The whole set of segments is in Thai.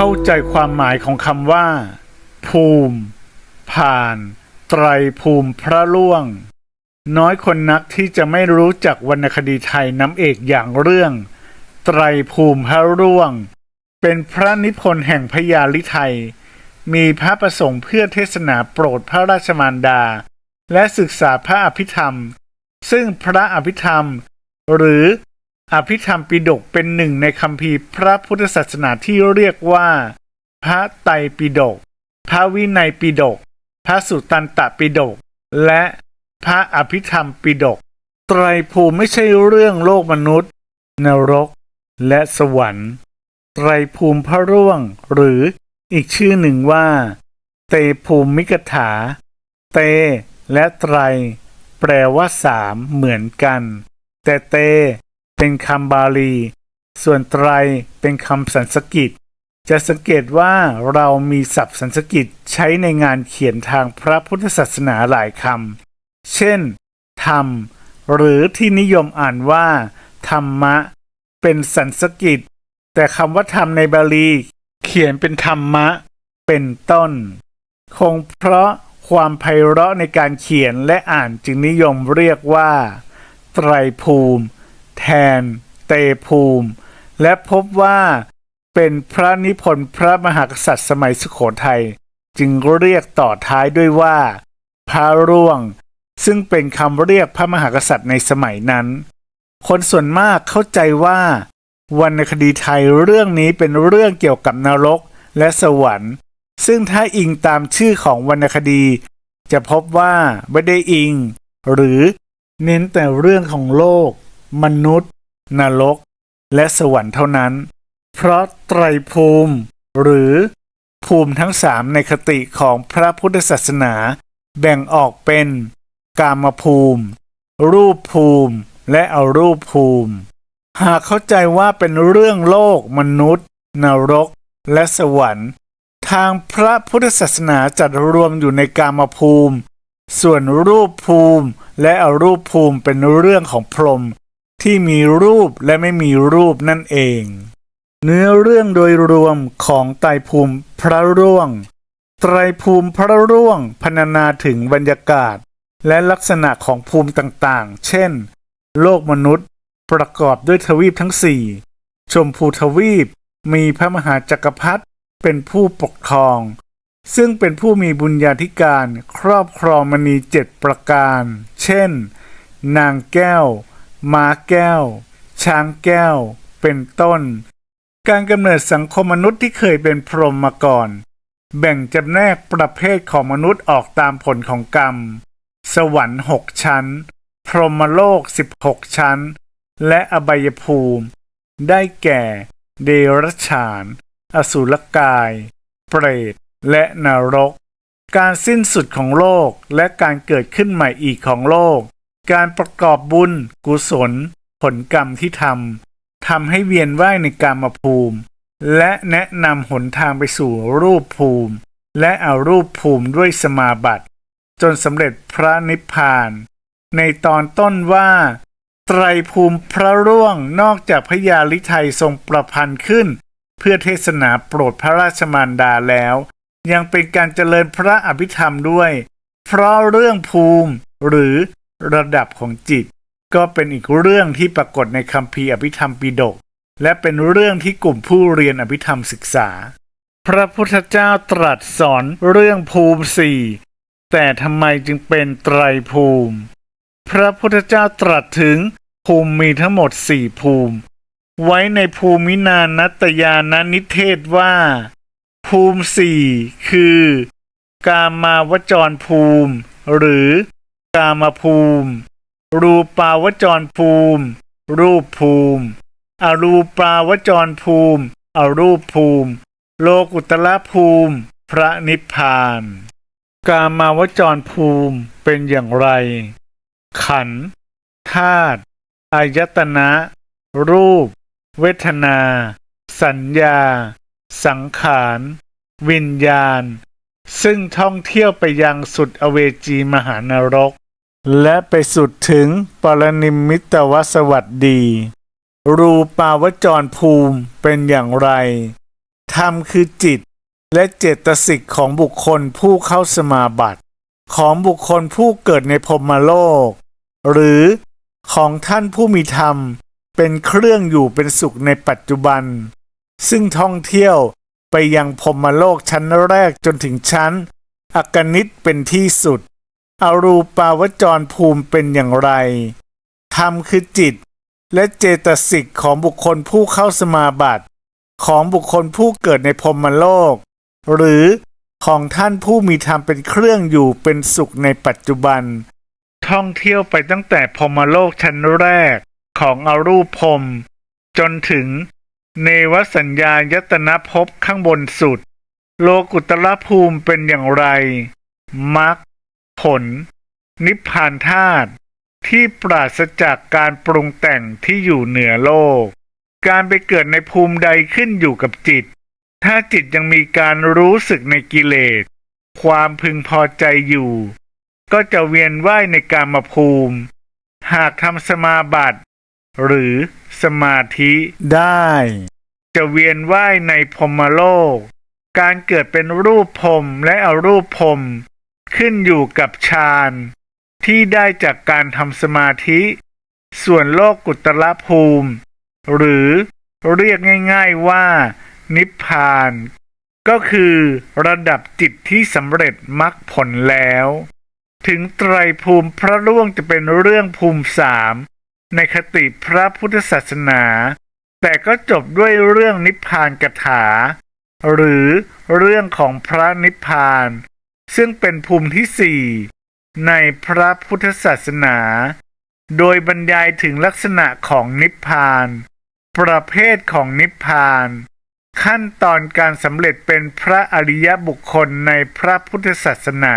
เข้าใจความหมายของคำว่า ภูมิ ผ่าน ไตรภูมิพระล่วง น้อยคนนักที่จะไม่รู้จักวรรณคดีไทยน้ำเอกอย่างเรื่อง ไตรภูมิพระร่วง เป็นพระนิพนธ์แห่งพญาลิไทย มีพระประสงค์เพื่อเทศนาโปรดพระราชมารดา และศึกษาพระอภิธรรม ซึ่งพระอภิธรรม หรือ อภิธรรมปิฎกเป็นหนึ่งในคัมภีพระพุทธศาสนาที่เรียกว่า พระไตรปิฎก พระวินัยปิฎก พระสุตตันตปิฎก และพระอภิธรรมปิฎก ไตรภูมิไม่ใช่เรื่องโลกมนุษย์ นรก และสวรรค์ ไตรภูมิพระร่วง หรืออีกชื่อหนึ่งว่า เตภูมิกถา เต และไตร แปลว่าสามเหมือนกัน แต่เต เป็นคำบาลี ส่วนไตรเป็นคำสันสกฤตจะสังเกตว่าเรามีศัพท์สันสกฤตใช้ในงานเขียนทางพระพุทธศาสนาหลายคำ เช่น ธรรม หรือที่นิยมอ่านว่า ธรรมะ เป็นสันสกฤตแต่คำว่าธรรมในบาลี เขียนเป็นธรรมะ เป็นต้น คงเพราะความไพเราะในการเขียนและอ่านจึงนิยมเรียกว่า ไตรภูมิ แทนเตภูมิ และพบว่าเป็นพระนิพนธ์พระมหากษัตริย์สมัยสุโขทัยจึงเรียกต่อท้ายด้วยว่า พระร่วง ซึ่งเป็นคำเรียกพระมหากษัตริย์ในสมัยนั้น คนส่วนมากเข้าใจว่า วรรณคดีไทยเรื่องนี้เป็นเรื่องเกี่ยวกับนรกและสวรรค์ ซึ่งถ้าอิงตามชื่อของวรรณคดี จะพบว่าไม่ได้อิง หรือเน้นแต่เรื่องของโลก มนุษย์ นรก และสวรรค์เท่านั้น เพราะไตรภูมิ หรือภูมิทั้งสามในคติของพระพุทธศาสนา แบ่งออกเป็น กามภูมิ รูปภูมิ และอรูปภูมิ หากเข้าใจว่าเป็นเรื่องโลก มนุษย์ นรก และสวรรค์ ทางพระพุทธศาสนาจัดรวมอยู่ในกามภูมิ ส่วนรูปภูมิและอรูปภูมิเป็นเรื่องของพรหม ที่มีรูปและไม่มีรูปนั่นเอง เนื้อเรื่องโดยรวมของไตรภูมิพระร่วง ไตรภูมิพระร่วงพรรณนาถึงบรรยากาศ และลักษณะของภูมิต่างๆ เช่น โลกมนุษย์ประกอบด้วยทวีปทั้งสี่ชมพูทวีปมีพระมหาจักรพรรดิเป็นผู้ปกครอง ซึ่งเป็นผู้มีบุญญาธิการครอบครองมณีเจ็ดประการ เช่น นางแก้ว ม้าแก้ว ช้างแก้ว เป็นต้น การกำเนิดสังคมมนุษย์ที่เคยเป็นพรหมมาก่อน แบ่งจำแนกประเภทของมนุษย์ออกตามผลของกรรม สวรรค์หกชั้น พรหมโลกสิบหกชั้น และอบายภูมิ ได้แก่ เดรัจฉาน อสุรกาย เปรต และนรก การสิ้นสุดของโลกและการเกิดขึ้นใหม่อีกของโลก การประกอบบุญ กุศล ผลกรรมที่ทำทำให้เวียนว่ายในกามภูมิ และแนะนำหนทางไปสู่รูปภูมิ และเอารูปภูมิด้วยสมาบัติ จนสำเร็จพระนิพพาน ในตอนต้นว่า ไตรภูมิพระร่วงนอกจากพยาลิไทยทรงประพันธ์ขึ้น เพื่อเทศนาโปรดพระราชมารดาแล้ว ยังเป็นการเจริญพระอภิธรรมด้วย เพราะเรื่องภูมิหรือ ระดับของจิต ก็เป็นอีกเรื่องที่ปรากฏในคัมภีร์อภิธรรมปิฎกและเป็นเรื่องที่กลุ่มผู้เรียนอภิธรรมศึกษา พระพุทธเจ้าตรัสสอนเรื่องภูมิสี่แต่ทำไมจึงเป็นไตรภูมิ พระพุทธเจ้าตรัสถึงภูมิมีทั้งหมดสี่ภูมิ ไว้ในภูมินานัตยานานิเทศว่า ภูมิสี่คือ กามาวจรภูมิ หรือามภูมิ รูปาวจรภูมิ รูปภูมิ อรูปาวจรภูมิ อรูปภูมิ โลกุตละภูมิ พระนิพพาน กามาวจรภูมิเป็นอย่างไร ขันธ์ธาตุอายตนะ รูป เวทนา สัญญา สังขาร วิญญาณ ซึ่งท่องเที่ยวไปยังสุดอเวจีมหานรก และไปสุดถึงปรนิมมิตวสวัสดี รูปาวจรภูมิเป็นอย่างไร ธรรมคือจิต และเจตสิกของบุคคลผู้เข้าสมาบัติ ของบุคคลผู้เกิดในพรหมโลก หรือของท่านผู้มีธรรมเป็นเครื่องอยู่เป็นสุขในปัจจุบัน ซึ่งท่องเที่ยวไปยังพรหมโลกชั้นแรกจนถึงชั้น อกนิตเป็นที่สุด อรูปาวจรภูมิเป็นอย่างไร ธรรมคือจิต และเจตสิกของบุคคลผู้เข้าสมาบัติ ของบุคคลผู้เกิดในพรหมโลก หรือของท่านผู้มีธรรมเป็นเครื่องอยู่เป็นสุขในปัจจุบัน ท่องเที่ยวไปตั้งแต่พรหมโลกชั้นแรกของอรูปพรม จนถึงเนวสัญญายตนะภพข้างบนสุด โลกุตละภูมิเป็นอย่างไรมรรค ผล นิพพานธาตุที่ปราศจากการปรุงแต่งที่อยู่เหนือโลก การไปเกิดในภูมิใดขึ้นอยู่กับจิต ถ้าจิตยังมีการรู้สึกในกิเลส ความพึงพอใจอยู่ ก็จะเวียนว่ายในกามภูมิ หากทำสมาบัติหรือสมาธิได้ จะเวียนว่ายในพรหมโลก การเกิดเป็นรูปพรหมและอรูปพรหม ขึ้นอยู่กับฌานที่ได้จากการทำสมาธิ ส่วนโลกกุตละภูมิ หรือเรียกง่ายๆว่า นิพพาน ก็คือระดับจิตที่สำเร็จมรรคผลแล้ว ถึงไตรภูมิพระล่วงจะเป็นเรื่องภูมิสามในคติพระพุทธศาสนา แต่ก็จบด้วยเรื่องนิพพานกถา หรือเรื่องของพระนิพพาน ซึ่งเป็นภูมิที่สี่ในพระพุทธศาสนา โดยบรรยายถึงลักษณะของนิพพาน ประเภทของนิพพาน ขั้นตอนการสำเร็จเป็นพระอริยบุคคลในพระพุทธศาสนา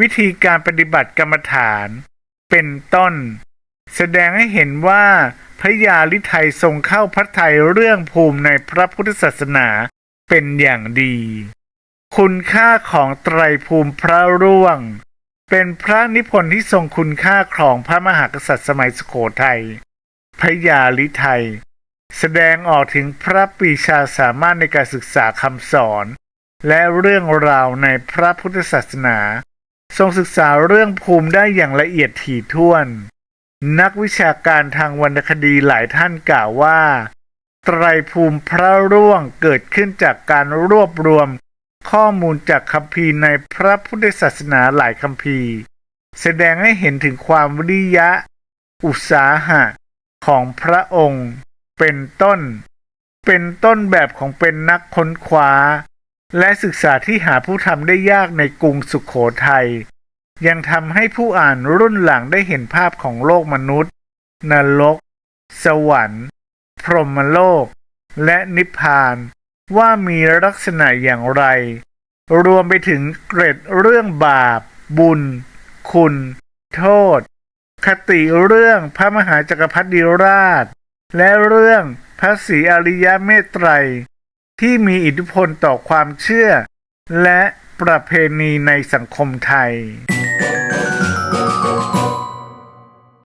วิธีการปฏิบัติกรรมฐาน เป็นต้น แสดงให้เห็นว่าพระยาลิไทยทรงเข้าพระทัยเรื่องภูมิในพระพุทธศาสนาเป็นอย่างดี คุณค่าของไตรภูมิพระร่วง เป็นพระนิพนธ์ที่ทรงคุณค่าของพระมหากษัตริย์สมัยสุโขทัยพระยาลิไทย แสดงออกถึงพระปีชาสามารถในการศึกษาคำสอน และเรื่องราวในพระพุทธศาสนา ทรงศึกษาเรื่องภูมิได้อย่างละเอียดถี่ถ้วน นักวิชาการทางวรรณคดีหลายท่านกล่าวว่า ไตรภูมิพระร่วงเกิดขึ้นจากการรวบรวม ข้อมูลจากคัมภีร์ในพระพุทธศาสนาหลายคัมภีร์ แสดงให้เห็นถึงความวิริยะ อุตสาหะ ของพระองค์ เป็นต้น เป็นต้นแบบของเป็นนักค้นคว้า และศึกษาที่หาผู้ทำได้ยากในกรุงสุขโขทัยยังทำให้ผู้อ่านรุ่นหลังได้เห็นภาพของโลกมนุษย์ นรก สวรรค์ พรหมโลก และนิพพาน ว่ามีลักษณะอย่างไร รวมไปถึงเกร็ดเรื่องบาป บุญ คุณ โทษ คติเรื่องพระมหาจักรพรรดิราช และเรื่องพระศรีอริยเมตไตร ที่มีอิทธิพลต่อความเชื่อ และประเพณีในสังคมไทย